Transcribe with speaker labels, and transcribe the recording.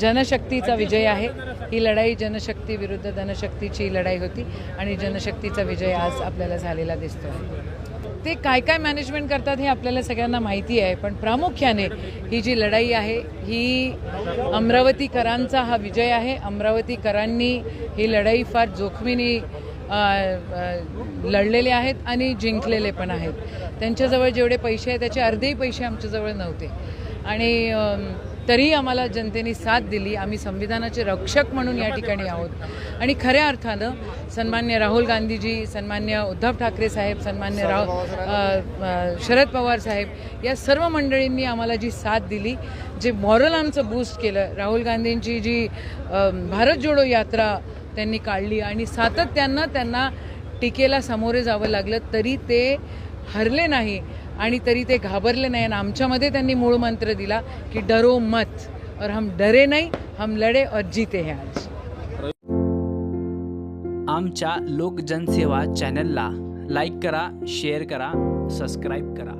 Speaker 1: जनशक्तीचा विजय आहे. ही लढाई जनशक्ती विरुद्ध धनशक्तीची लढाई होती आणि जनशक्तीचा विजय आज आपल्याला झालेला दिसतो ते काय काय मॅनेजमेंट करतात हे आपल्याला सगळ्यांना माहिती आहे पण प्रामुख्याने ही जी लढाई आहे ही अमरावतीकरांचा हा विजय आहे. अमरावतीकरांनी ही लढाई फार जोखमीने लढलेले आहेत आणि जिंकलेले पण आहेत. त्यांच्याजवळ जेवढे पैसे आहेत त्याचे अर्धेही पैसे आमच्याजवळ नव्हते. आणि तरीही आम्हाला जनतेने साथ दिली. आम्ही संविधानाचे रक्षक म्हणून या ठिकाणी आहोत. आणि खऱ्या अर्थानं सन्मान्य राहुल गांधीजी सन्मान्य उद्धव ठाकरे साहेब सन्मान्य राव शरद पवार साहेब या सर्व मंडळींनी आम्हाला जी साथ दिली जे मॉरल आमचं बूस्ट केलं राहुल गांधींची जी भारत जोडो यात्रा त्यांनी काढली आणि सातत्यानं त्यांना टीकेला सामोरे जावं लागलं तरी ते हरले नाही. आणि तरी ते घाबरले नाही आणि आमच्यामध्ये त्यांनी मूळ मंत्र दिला की डरो मत और हम डरे नाही हम लढे और जीते हैं आज.
Speaker 2: आमच्या लोकजनसेवा चॅनलला लाईक करा शेअर करा सबस्क्राईब करा.